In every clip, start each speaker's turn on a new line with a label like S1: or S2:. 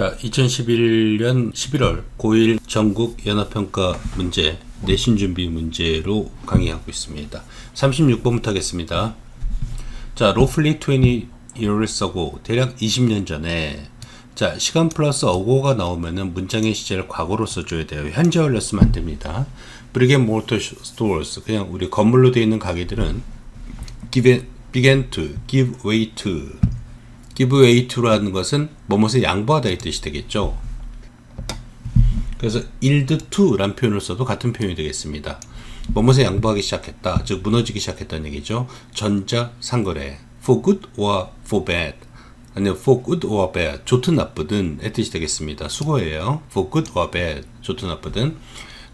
S1: 자, 2011년 11월 고1 전국 연합평가 문제 내신 준비 문제로 강의하고 있습니다. 36번부터 하겠습니다. 자, roughly 20 years ago 대략 20년 전에 자, 시간 플러스 어고가 나오면은 문장의 시제를 과거로 써줘야 돼요. 현재월로 쓰면 안 됩니다. And mortar stores 그냥 우리 건물로 되어 있는 가게들은 give, began to give way to give way to라는 것은 뭐뭇을 양보하다 이 뜻이 되겠죠. 그래서 yield to라는 표현을 써도 같은 표현이 되겠습니다. 뭐뭇에 양보하기 시작했다, 즉 무너지기 시작했다는 얘기죠. 전자 상거래 for good or for bad 아니요 for good or bad 좋든 나쁘든 의 뜻이 되겠습니다. 수고예요. for good or bad 좋든 나쁘든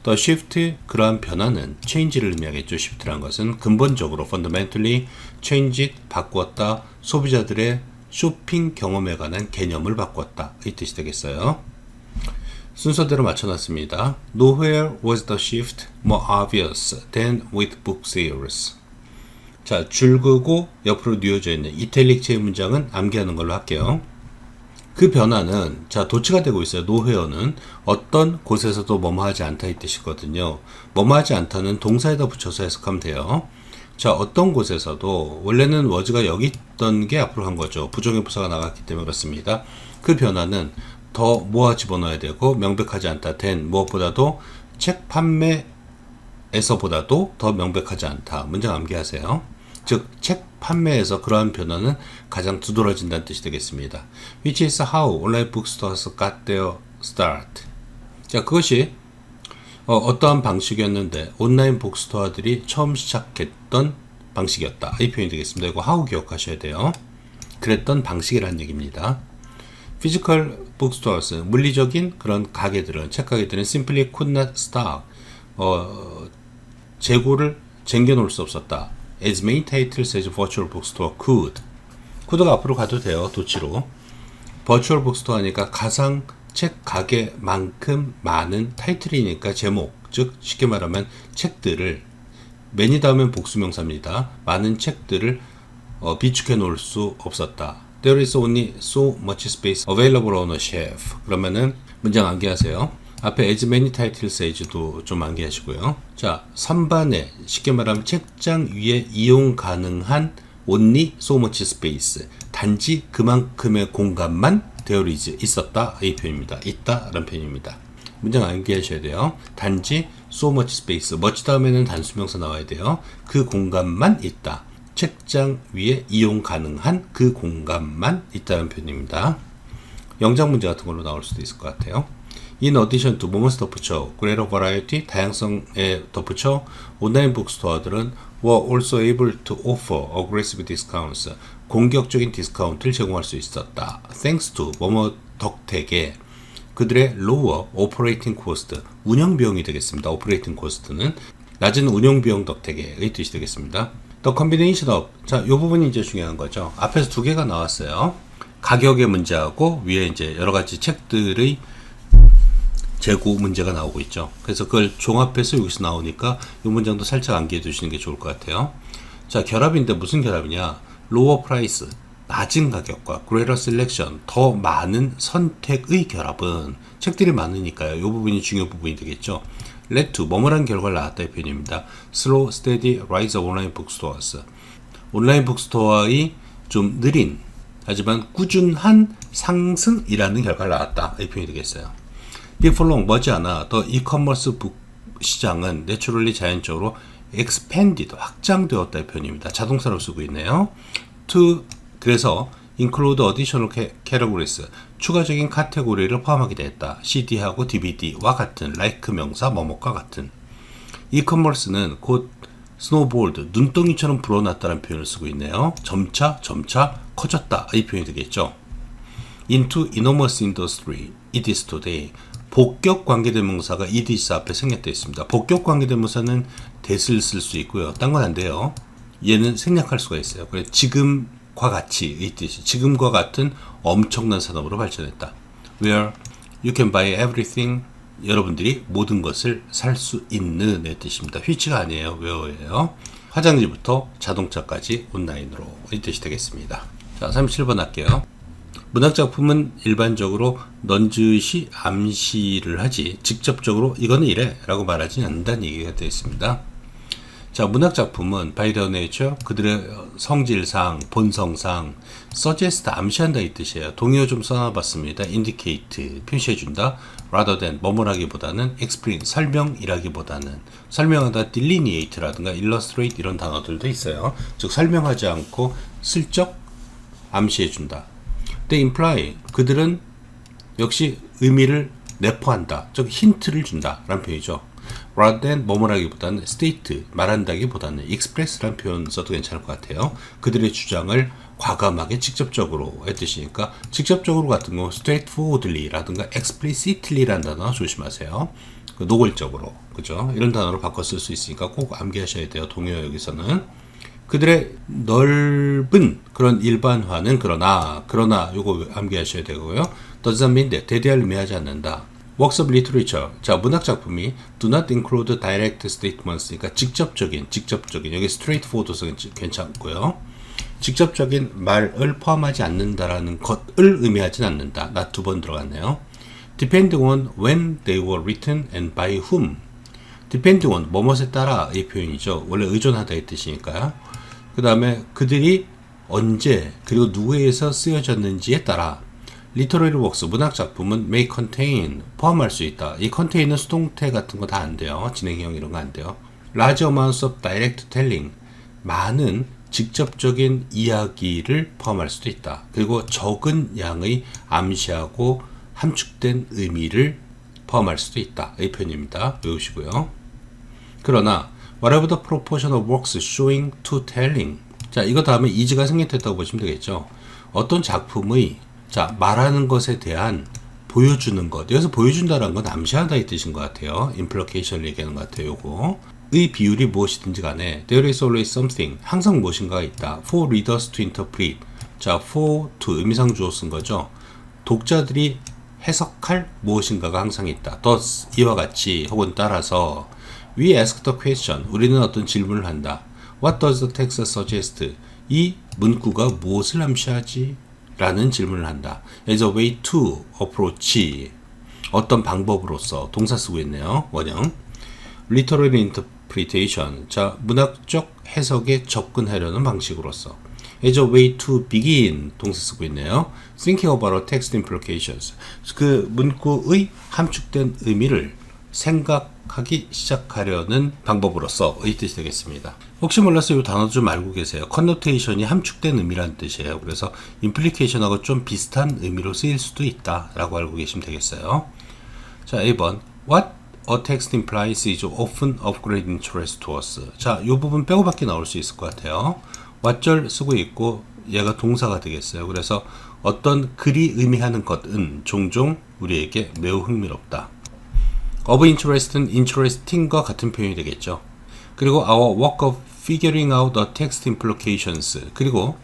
S1: The shift 그러한 변화는 change를 의미하겠죠. shift라는 것은 근본적으로 fundamentally change it 바꾸었다 소비자들의 쇼핑 경험에 관한 개념을 바꿨다 이 뜻이 되겠어요. 순서대로 맞춰놨습니다. Nowhere was the shift more obvious than with book sales. 자, 줄그고 옆으로 뉘어져 있는 이탈릭체의 문장은 암기하는 걸로 할게요. 그 변화는 자 도치가 되고 있어요. 노회어는 어떤 곳에서도 뭐뭐하지 않다 이 뜻이거든요. 뭐뭐하지 않다는 동사에다 붙여서 해석하면 돼요. 자 어떤 곳에서도 원래는 워즈가 여기 있던 게 앞으로 한 거죠. 부정의 부사가 나갔기 때문에 그렇습니다. 그 변화는 더 모아 집어넣어야 되고 명백하지 않다. 된 무엇보다도 책 판매에서보다도 더 명백하지 않다. 문장 암기하세요. 즉, 책 판매에서 그러한 변화는 가장 두드러진다는 뜻이 되겠습니다. Which is how online bookstores got their start. 자, 그것이 어, 떠한 방식이었는데 온라인 복스토어들이 처음 시작했던 방식이었다. 이 표현이 되겠습니다. 이거 how 기억하셔야 돼요. 그랬던 방식이라는 얘기입니다. 피지컬 북스토어스 물리적인 그런 가게들은 책 가게들은 simply could not stop 어, 재고를 쟁겨놓을 수 없었다. As many titles as virtual bookstore could. could가 앞으로 가도 돼요. 도치로. 버추얼 북스토어 하니까 가상 책 가게만큼 많은 타이틀이니까 제목, 즉 쉽게 말하면 책들을 매니 다음엔 복수명사입니다. 많은 책들을 어, 비축해 놓을 수 없었다. There is only so much space available on a shelf. 그러면은 문장 암기하세요. 앞에 as many titles as도 좀 암기하시고요. 자, 3반에 쉽게 말하면 책장 위에 이용 가능한 only so much space. 단지 그만큼의 공간만 there is 있었다 이 표현입니다. 있다 라는 표현입니다. 문장 암기하셔야 돼요. 단지 so much space. much 다음에는 단수명사 나와야 돼요. 그 공간만 있다. 책장 위에 이용 가능한 그 공간만 있다는 표현입니다. 영장 문제 같은 걸로 나올 수도 있을 것 같아요. In addition to 뭐뭇 덧붙여 greater variety 다양성에 덧붙여 온라인 북스토어들은 were also able to offer aggressive discounts 공격적인 디스카운트를 제공할 수 있었다. thanks to 뭐뭐 덕택에 그들의 lower operating cost 운영 비용이 되겠습니다. operating cost는 낮은 운영 비용 덕택의 뜻이 되겠습니다. The combination of 자, 이 부분이 이제 중요한 거죠. 앞에서 두 개가 나왔어요. 가격의 문제하고 위에 이제 여러 가지 책들의 재고 문제가 나오고 있죠. 그래서 그걸 종합해서 여기서 나오니까 이 문장도 살짝 암기해 두시는 게 좋을 것 같아요. 자, 결합인데 무슨 결합이냐? 로어 프라이스, 낮은 가격과 greater selection, 더 많은 선택의 결합은 책들이 많으니까요. 이 부분이 중요 부분이 되겠죠. to, 뭐뭐란 결과를 낳았다의 표현입니다. steady rise of online bookstores. 온라인 북스토어의 좀 느린, 하지만 꾸준한 상승이라는 결과를. 이 표현이 되겠어요. long 머지않아 더 이커머스 북 시장은 내추럴리 자연적으로 expanded 확장되었다 의 표현입니다. 자동사로 쓰고 있네요. to 그래서 include additional categories 추가적인 카테고리를 포함하게 됐다. CD하고 DVD와 같은 like 명사 뭐뭐과 같은 이커머스는 곧 스노볼드 눈덩이처럼 불어났다는 표현을 쓰고 있네요. 점차 점차 커졌다 이 표현이 되겠죠. into enormous industry it is today 복격 관계대명사가 이디스 앞에 생략되어 있습니다. 복격 관계대명사는 대을 쓸 수 있고요. 딴 건 안 돼요. 얘는 생략할 수가 있어요. 그래 지금과 같이 이 뜻이 지금과 같은 엄청난 산업으로 발전했다. Where you can buy everything 여러분들이 모든 것을 살 수 있는 의 뜻입니다. 휘치가 아니에요. where예요. 화장지부터 자동차까지 온라인으로 이 뜻이 되겠습니다. 자, 37번 할게요. 문학 작품은 일반적으로 넌지시 암시를 하지 직접적으로 이거는 이래 라고 말하지 않는다는 얘기가 되어 있습니다. 자, 문학 작품은 their nature 그들의 성질상, 본성상 suggest 암시한다 이 뜻이에요. 동의어 좀 써놔 봤습니다. indicate 표시해 준다. rather than 뭐뭐라기보다는 explain 설명이라기보다는 설명하다 delineate라든가 illustrate 이런 단어들도 있어요. 즉 설명하지 않고 슬쩍 암시해 준다. they imply 그들은 역시 의미를 내포한다. 즉 힌트를 준다라는 표현이죠. Rather than 뭐뭐라기보다는 state 말한다기보다는 express라는 표현 써도 괜찮을 것 같아요. 그들의 주장을 과감하게 직접적으로 했듯이니까 직접적으로 같은 거 straightforwardly라든가 explicitly라는 단어 조심하세요. 그 노골적으로 그죠? 이런 단어로 바꿔 쓸 수 있으니까 꼭 암기하셔야 돼요. 동요 여기서는 그들의 넓은 그런 일반화는 그러나 그러나 요거 암기하셔야 되고요. doesn't mean that 대대할 의미하지 않는다. Works of literature. 자, 문학 작품이 do not include direct statements. 그러니까 직접적인, 직접적인. 여기 straightforward도 괜찮고요. 직접적인 말을 포함하지 않는다라는 것을 의미하진 않는다. 나 두 번 들어갔네요. depending on when they were written and by whom. depending on 뭐뭇에 따라 이 표현이죠. 원래 의존하다 이 뜻이니까요. 그 다음에 그들이 언제 그리고 누구에서 쓰여졌는지에 따라 literary works 문학 작품은 may contain 포함할 수 있다. 이 contai는 수동태 같은 거 다 안 돼요. 진행형 이런 거 안 돼요. large amounts of direct telling 많은 직접적인 이야기를 포함할 수도 있다. 그리고 적은 양의 암시하고 함축된 의미를 포함할 수도 있다. 이 표현입니다. 외우시고요. 그러나 whatever the proportion of works showing to telling 자 이거 다음에 이즈가 생략됐다고 보시면 되겠죠. 어떤 작품의 자 말하는 것에 대한 보여주는 것 여기서 보여준다는 건 암시하다 이 뜻인 것 같아요. implication 얘기하는 것 같아요. 요거 의 비율이 무엇이든지 간에 there is always something 항상 무엇인가가 있다. for readers to interpret 자 for to 의미상 주어 쓴 거죠. 독자들이 해석할 무엇인가가 항상 있다. thus 이와 같이 혹은 따라서 We ask the question. 우리는 어떤 질문을 한다. What does the text suggest? 이 문구가 무엇을 암시하지? 라는 질문을 한다. As a way to approach. 어떤 방법으로서 동사 쓰고 있네요. 원형. Literary interpretation. 자, 문학적 해석에 접근하려는 방식으로서. As a way to begin. 동사 쓰고 있네요. Thinking about text implications. 그 문구의 함축된 의미를 생각 하기 시작하려는 방법으로서 의 뜻이 되겠습니다. 혹시 몰라서 이 단어도 좀 알고 계세요. 컨노테이션이 함축된 의미라는 뜻이에요. 그래서 임플리케이션하고 좀 비슷한 의미로 쓰일 수도 있다라고 알고 계시면 되겠어요. 자, 1번 What a text implies is often of great interest to us. 자, 이 부분 빼고밖에 나올 수 있을 것 같아요. what절 쓰고 있고 얘가 동사가 되겠어요. 그래서 어떤 글이 의미하는 것은 종종 우리에게 매우 흥미롭다. Of interest는 interesting과 같은 표현이 되겠죠. 그리고 our work of figuring out the text implications 그리고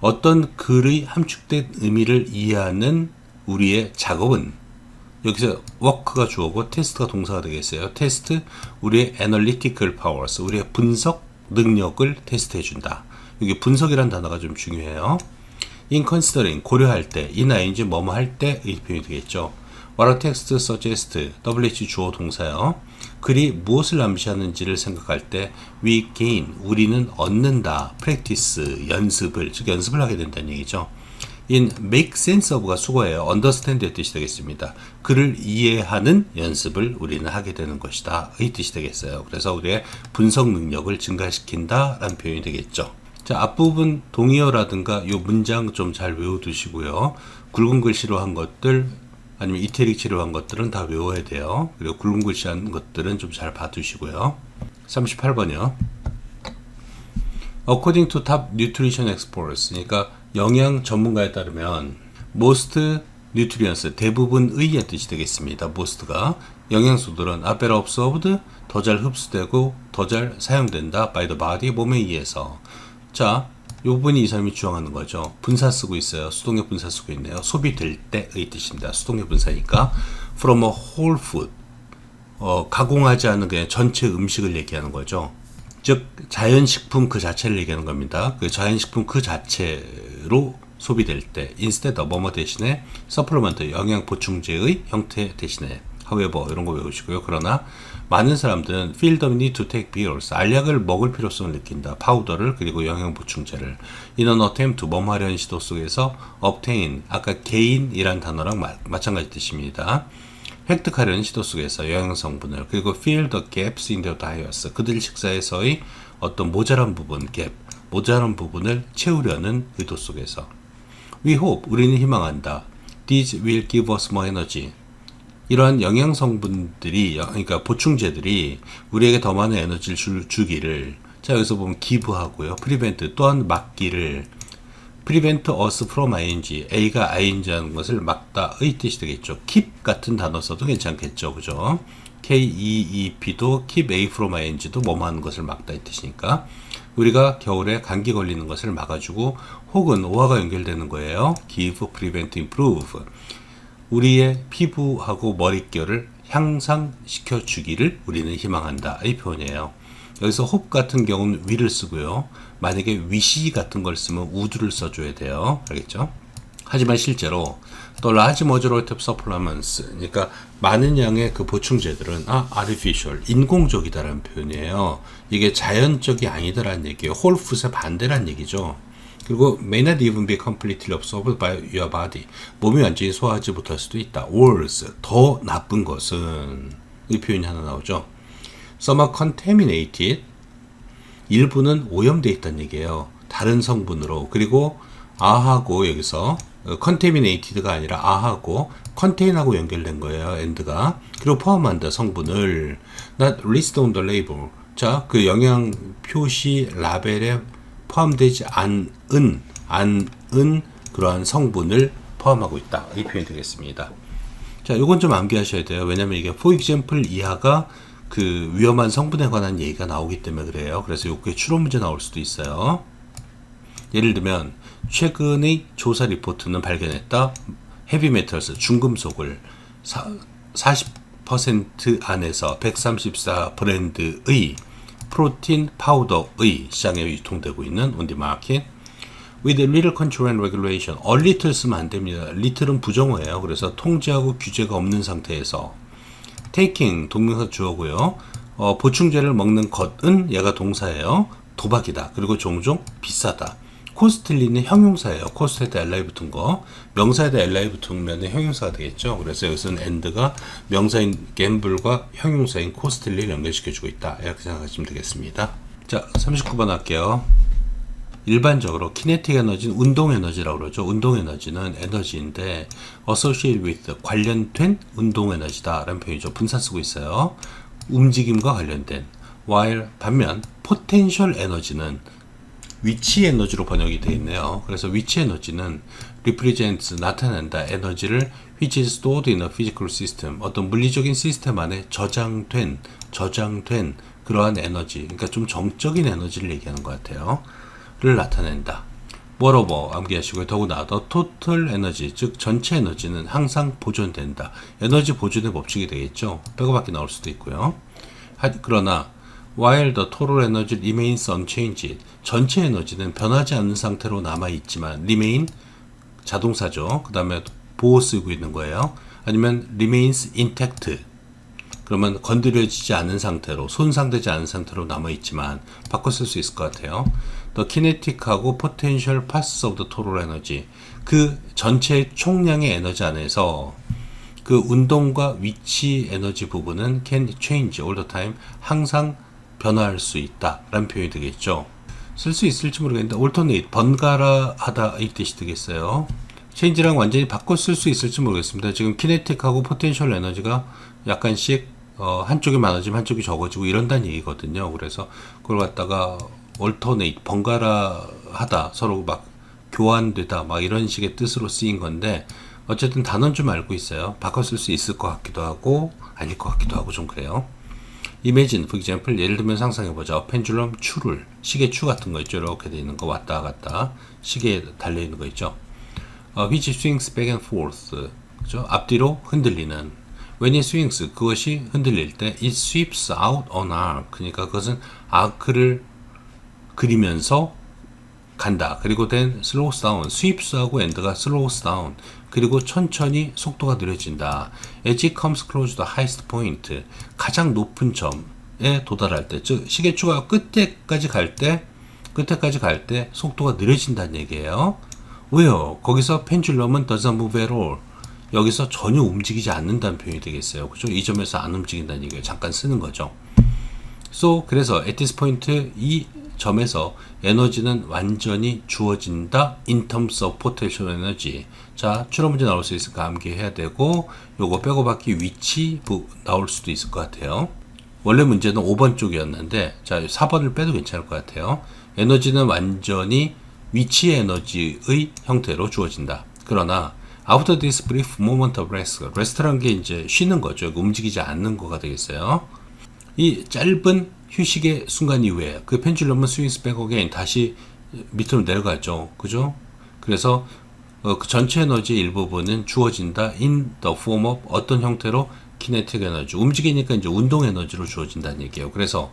S1: 어떤 글의 함축된 의미를 이해하는 우리의 작업은 여기서 work가 주어고 테스트가 동사가 되겠어요. 테스트 우리의 analytical powers 우리의 분석 능력을 테스트해 준다. 여기 분석이란 단어가 좀 중요해요. in considering 고려할 때, in ing 뭐뭐 할 때의 표현이 되겠죠. A text suggest WH 주어 동사요. 글이 무엇을 암시하는지를 생각할 때 we gain 우리는 얻는다 practice 연습을 즉 연습을 하게 된다는 얘기죠. in make sense of가 수거예요. understand의 뜻이 되겠습니다. 글을 이해하는 연습을 우리는 하게 되는 것이다. 의 뜻이 되겠어요. 그래서 우리의 분석 능력을 증가시킨다 라는 표현이 되겠죠. 자, 앞부분 동의어라든가 요 문장 좀 잘 외워두시고요. 굵은 글씨로 한 것들 아니면 이태릭 치료한 것들은 다 외워야 돼요. 그리고 굵은 글씨 한 것들은 좀 잘 봐두시고요. 38번이요. According to top nutrition experts, 그러니까 영양 전문가에 따르면 most nutrients 대부분의 뜻이 되겠습니다. most가 영양소들은 are absorbed 더 잘 흡수되고 더 잘 사용된다 by the body 몸에 의해서 자, 이 부분이 이 사람이 주장하는 거죠. 분사 쓰고 있어요. 수동의 분사 쓰고 있네요. 소비될 때의 뜻입니다. 수동의 분사니까 from a whole food 어, 가공하지 않은 그냥 전체 음식을 얘기하는 거죠. 즉 자연식품 그 자체를 얘기하는 겁니다. 그 자연식품 그 자체로 소비될 때 instead of 뭐뭐 대신에 supplement 영양 보충제의 형태 대신에 however 이런 거 외우시고요. 그러나 많은 사람들은 feel the need to take pills 알약을 먹을 필요성을 느낀다. 파우더를 그리고 영양 보충제를. an attempt to 뭐뭐 하려는 시도 속에서 obtain 아까 gain이란 단어랑 마, 마찬가지 뜻입니다. 획득하려는 시도 속에서 영양 성분을 그리고 fill the gaps in their diets 그들 식사에서의 어떤 모자란 부분 gap 모자란 부분을 채우려는 의도 속에서. We hope 우리는 희망한다. These will give us more energy 이러한 영양 성분들이 그러니까 보충제들이 우리에게 더 많은 에너지를 줄, 주기를 자 여기서 보면 기부하고요. prevent 또한 막기를 prevent us from a가 ing 하는 것을 막다의 뜻이 되겠죠. keep 같은 단어 써도 괜찮겠죠. 그죠? k e e p도 keep a from ing도 뭐뭐 하는 것을 막다의 뜻이니까 우리가 겨울에 감기 걸리는 것을 막아주고 혹은 오화가 연결되는 거예요. give prevent 우리의 피부하고 머릿결을 향상시켜 주기를 우리는 희망한다. 이 표현이에요. 여기서 홉 같은 경우는 위를 쓰고요. 만약에 위시 같은 걸 쓰면 우드를 써줘야 돼요. 알겠죠? 하지만 실제로 또 large majority of supplements 그러니까 많은 양의 그 보충제들은 아 artificial 인공적이다라는 표현이에요. 이게 자연적이 아니다라는 얘기예요. food의 반대란 얘기죠. 그리고 may not even be completely absorbed by your body. 몸이 완전히 소화하지 못할 수도 있다. worse, 더 나쁜 것은 이 표현이 하나 나오죠. Some are contaminated. 일부는 오염되어 있다는 얘기예요. 다른 성분으로. 그리고 아하고 여기서 contaminated가 아니라 아하고 contain하고 연결된 거예요. end가. 그리고 포함한다 성분을 not listed on the label. 자, 그 영양 표시 라벨에 포함되지 않은 않은 그러한 성분을 포함하고 있다. 이 표현이 되겠습니다. 자, 요건 좀 암기하셔야 돼요. 왜냐면 이게 for example 이하가 그 위험한 성분에 관한 얘기가 나오기 때문에 그래요. 그래서 요게 추론 문제 나올 수도 있어요. 예를 들면 최근의 조사 리포트는 발견했다. 헤비메탈스 중금속을 40% 안에서 134 브랜드의 프로틴 파우더의 시장에 유통되고 있는 온디 마켓 with little control and regulation. a little 쓰면 안 됩니다. little은 부정어예요. 그래서 통제하고 규제가 없는 상태에서 taking 동명사 주어고요. 어, 보충제를 먹는 것은 얘가 동사예요. 도박이다. 그리고 종종 비싸다. 코스틀리는 형용사예요. 코스트에다 li 붙은 거. 명사에다 li 붙으면 형용사가 되겠죠. 그래서 여기서는 and가 명사인 갬블과 형용사인 코스틀리를 연결시켜주고 있다. 이렇게 생각하시면 되겠습니다. 자, 39번 할게요. 일반적으로 키네틱 에너지는 운동 에너지라고 그러죠. 운동 에너지는 에너지인데 associated with 관련된 운동 에너지다라는 표현이죠. 분사 쓰고 있어요. 움직임과 관련된 while 반면 potential 에너지는 위치 에너지로 번역이 되어 있네요. 그래서 위치 에너지는 represents 나타낸다 에너지를 which is stored in a physical system 어떤 물리적인 시스템 안에 저장된 저장된 그러한 에너지 그러니까 좀 정적인 에너지를 얘기하는 것 같아요. 를 나타낸다. moreover 암기하시고요. 더구나 the total energy 즉 전체 에너지는 항상 보존된다. 에너지 보존의 법칙이 되겠죠. 백업밖에 나올 수도 있고요. 하, 그러나 while the total energy remains unchanged 전체 에너지는 변하지 않는 상태로 남아 있지만 remain 자동사죠. 그 다음에 보호 쓰고 있는 거예요. 아니면 remains intact 그러면 건드려지지 않은 상태로 손상되지 않은 상태로 남아 있지만 바꿔 쓸 수 있을 것 같아요. The kinetic하고 potential parts of the total energy 그 전체 총량의 에너지 안에서 그 운동과 위치 에너지 부분은 can change all the time 항상 변화할 수 있다라는 표현이 되겠죠. 쓸 수 있을지 모르겠는데 alternate 번갈아 하다 이 뜻이 되겠어요. 체인지랑 완전히 바꿔 쓸 수 있을지 모르겠습니다. 지금 키네틱하고 포텐셜 에너지가 약간씩 어, 한쪽이 많아지면 한쪽이 적어지고 이런다는 얘기거든요. 그래서 그걸 갖다가 얼터네이트 번갈아 하다 서로 막 교환되다 막 이런 식의 뜻으로 쓰인 건데 어쨌든 단어는 좀 알고 있어요. 바꿔 쓸 수 있을 것 같기도 하고 아닐 것 같기도 하고 좀 그래요. Imagine, for example, 예를 들면 상상해보자. 펜줄럼 추를, 시계 추 같은 거 있죠. 이렇게 돼 있는 거 왔다 갔다. 시계에 달려있는 거 있죠. 어, which swings back and forth. 그죠? 앞뒤로 흔들리는. when it swings, 그것이 흔들릴 때, it sweeps out an arc. 그러니까 그것은 아크를 그리면서 간다. 그리고 then slows down. sweeps하고 end가 slows down. 그리고 천천히 속도가 느려진다. as it comes close to the highest point. 가장 높은 점에 도달할 때, 즉 시계추가 끝에까지 갈 때, 끝에까지 갈 때 속도가 느려진다는 얘기예요. 왜요? 거기서 펜줄럼은 doesn't move at all. 여기서 전혀 움직이지 않는다는 표현이 되겠어요. 그죠? 이 점에서 안 움직인다는 얘기를 잠깐 쓰는 거죠. So 그래서 at this point 이 점에서 에너지는 완전히 주어진다 in terms of potential energy. 자, 추론 문제 나올 수 있을까 암기해야 되고 요거 빼고 받기 위치 부, 나올 수도 있을 것 같아요. 원래 문제는 5번 쪽이었는데 자, 4번을 빼도 괜찮을 것 같아요. 에너지는 완전히 위치 에너지의 형태로 주어진다. 그러나 after this brief moment of rest, rest라는 게 이제 쉬는 거죠. 움직이지 않는 거가 되겠어요. 이 짧은 휴식의 순간 이후에 그 펜줄럼은 스윙스 백어게인 다시 밑으로 내려가죠. 그죠? 그래서 어, 그 전체 에너지의 일부분은 주어진다 in the form of 어떤 형태로 kinetic 에너지 움직이니까 이제 운동 에너지로 주어진다는 얘기예요. 그래서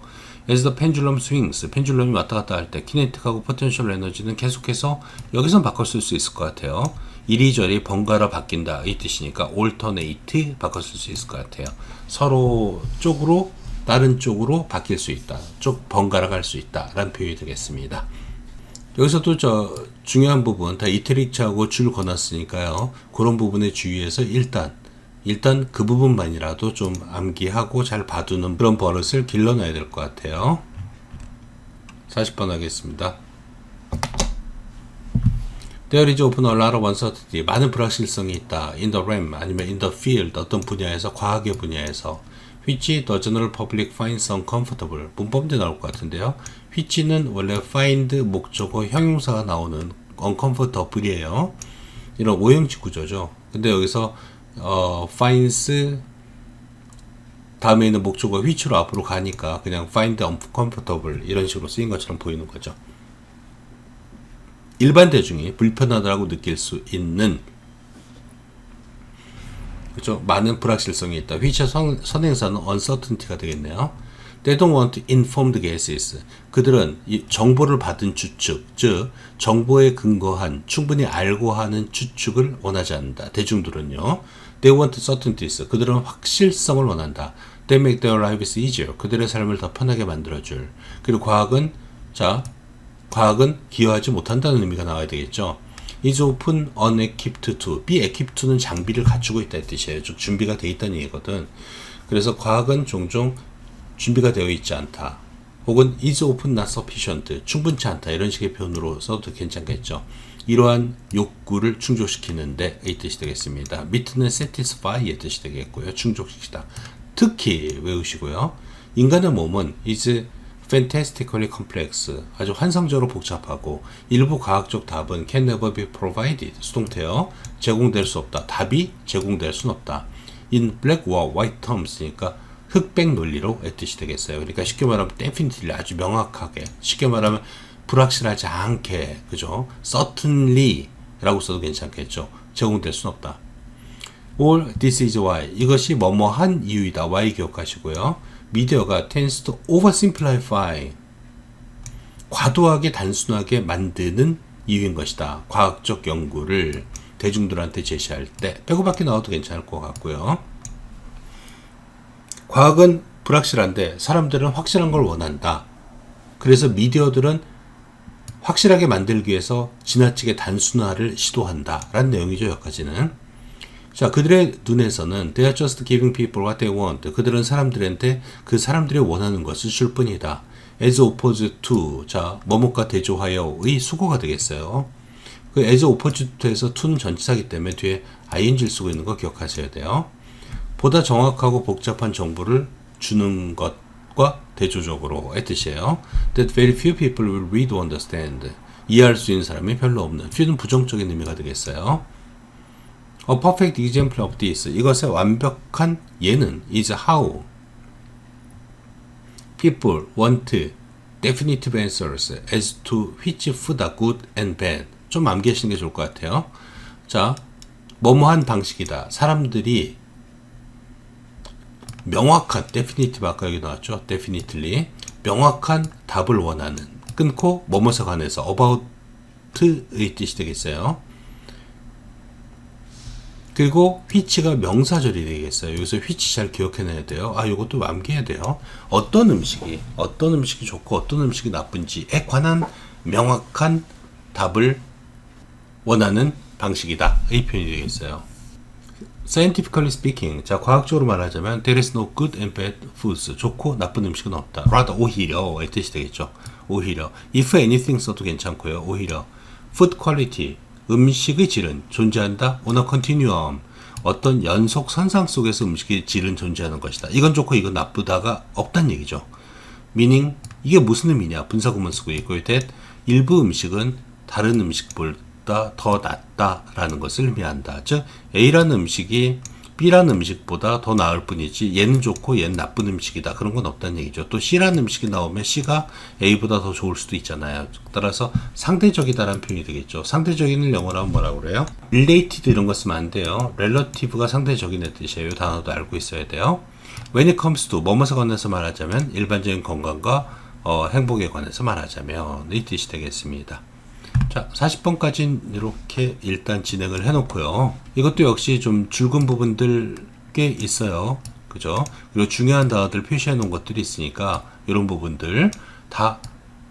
S1: as the pendulum swings 펜줄럼이 왔다 갔다 할때 kinetic하고 potential 에너지는 계속해서 여기서 쓸수 있을 것 같아요. 이리저리 번갈아 바뀐다 이 뜻이니까 alternate 쓸수 있을 것 같아요. 서로 쪽으로 다른 쪽으로 바뀔 수 있다. 쪽 번갈아 갈 수 있다 라는 표현이 되겠습니다. 여기서 또저 중요한 부분 다 이태리차하고 줄 거놨으니까요. 그런 부분에 주의해서 일단 일단 그 부분만이라도 좀 암기하고 잘 봐두는 그런 버릇을 길러놔야 될 것 같아요. 40번 하겠습니다. There is often a lot of uncertainty. 많은 불확실성이 있다. In the realm 아니면 in the field 어떤 분야에서 과학의 분야에서 which the general public finds uncomfortable. 문법대 나올 것 같은데요. which는 원래 find 목적어 형용사가 나오는 uncomfortable이에요. 이런 오형식 구조죠. 근데 여기서 어, finds 다음에 있는 목적어 which로 앞으로 가니까 그냥 find uncomfortable 이런 식으로 쓰인 것처럼 보이는 거죠. 일반 대중이 불편하다고 느낄 수 있는 그렇죠? 많은 불확실성이 있다. 선, 선행사는 uncertainty가 되겠네요. They don't want informed guesses. 그들은 이 정보를 받은 추측, 즉 정보에 근거한 충분히 알고 하는 추측을 원하지 않는다. 대중들은요. They want certainties. 그들은 확실성을 원한다. They make their lives easier. 그들의 삶을 더 편하게 만들어줄. 그리고 과학은 자 과학은 기여하지 못한다는 의미가 나와야 되겠죠. Is often unequipped to. be equipped to는 장비를 갖추고 있다는 뜻이에요. 즉 준비가 돼 있다는 얘기거든. 그래서 과학은 종종 준비가 되어 있지 않다. 혹은 is often not sufficient. 충분치 않다. 이런 식의 표현으로 써도 괜찮겠죠. 이러한 욕구를 충족시키는데 이 뜻이 되겠습니다. meet는 satisfy의 뜻이 되겠고요. 충족시키다. 특히 외우시고요. 인간의 몸은 is fantastically complex, 아주 환상적으로 복잡하고 일부 과학적 답은 can never be provided, 수동태요. 제공될 수 없다. 답이 제공될 수는 없다. in black or white terms니까 흑백 논리로 의 뜻이 되겠어요. 그러니까 쉽게 말하면 definitely 아주 명확하게, 쉽게 말하면 불확실하지 않게, 그죠? certainly라고 써도 괜찮겠죠. 제공될 수는 없다. or this is why 이것이 뭐뭐한 이유이다. why 기억하시고요. 미디어가 tends to oversimplify 과도하게 단순하게 만드는 이유인 것이다. 과학적 연구를 대중들한테 제시할 때 빼고 밖에 나와도 괜찮을 것 같고요. 과학은 불확실한데 사람들은 확실한 걸 원한다. 그래서 미디어들은 확실하게 만들기 위해서 지나치게 단순화를 시도한다. 라는 내용이죠, 여기까지는. 자, 그들의 눈에서는 they are just giving people what they want. 그들은 사람들한테 그 사람들이 원하는 것을 줄 뿐이다. as opposed to 자, 뭐뭐과 대조하여의 수고가 되겠어요. 그 as opposed to에서 to는 전치사기 때문에 뒤에 ing를 쓰고 있는 거 기억하셔야 돼요. 보다 정확하고 복잡한 정보를 주는 것과 대조적으로의 뜻이에요. That very few people will read or understand. 이해할 수 있는 사람이 별로 없는. few는 부정적인 의미가 되겠어요. A perfect example of this. 이것의 완벽한 예는 is how people want definitive answers as to which food are good and bad. 좀 암기하시는 게 좋을 것 같아요. 자, 뭐뭐한 방식이다. 사람들이 명확한 definitive 아까 여기 나왔죠. definitely 명확한 답을 원하는 끊고 뭐뭐에 관해서 about note의 뜻이 되겠어요. 그리고 which가 명사절이 되겠어요. 여기서 which 잘 기억해내야 돼요. 아, 이것도 암기해야 돼요. 어떤 음식이, 어떤 음식이 좋고 어떤 음식이 나쁜지에 관한 명확한 답을 원하는 방식이다. 이 표현이 되겠어요. Scientifically speaking, 자 과학적으로 말하자면 there is no good and bad foods. 좋고 나쁜 음식은 없다. rather 오히려의 뜻이 되겠죠. 오히려 if anything 써도 괜찮고요. 오히려 food quality 음식의 질은 존재한다. on continuum 어떤 연속 선상 속에서 음식의 질은 존재하는 것이다. 이건 좋고 이건 나쁘다가 없단 얘기죠. meaning 이게 무슨 의미냐 분사구문 쓰고 있고 that 일부 음식은 다른 음식보다 더 낫다라는 것을 의미한다. 즉 A라는 음식이 B라는 음식보다 더 나을 뿐이지 얘는 좋고 얘는 나쁜 음식이다. 그런 건 없다는 얘기죠. 또 C라는 음식이 나오면 C가 A보다 더 좋을 수도 있잖아요. 따라서 상대적이다라는 표현이 되겠죠. 상대적인을 영어로 하면 뭐라고 그래요? related 이런 거 쓰면 안 돼요. relative가 상대적인의 뜻이에요. 이 단어도 알고 있어야 돼요. when it comes to 뭐뭐에 관해서 말하자면 일반적인 건강과 어, 행복에 관해서 말하자면 이 뜻이 되겠습니다. 자, 40번까지는 이렇게 일단 진행을 해놓고요. 이것도 역시 좀 줄근 부분들 꽤 있어요. 그죠? 그리고 중요한 단어들 표시해 놓은 것들이 있으니까 이런 부분들 다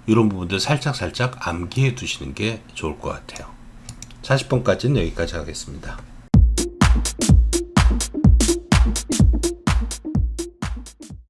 S1: 이런 부분들 살짝 살짝 암기해 두시는 게 좋을 것 같아요. 40번까지는 여기까지 하겠습니다.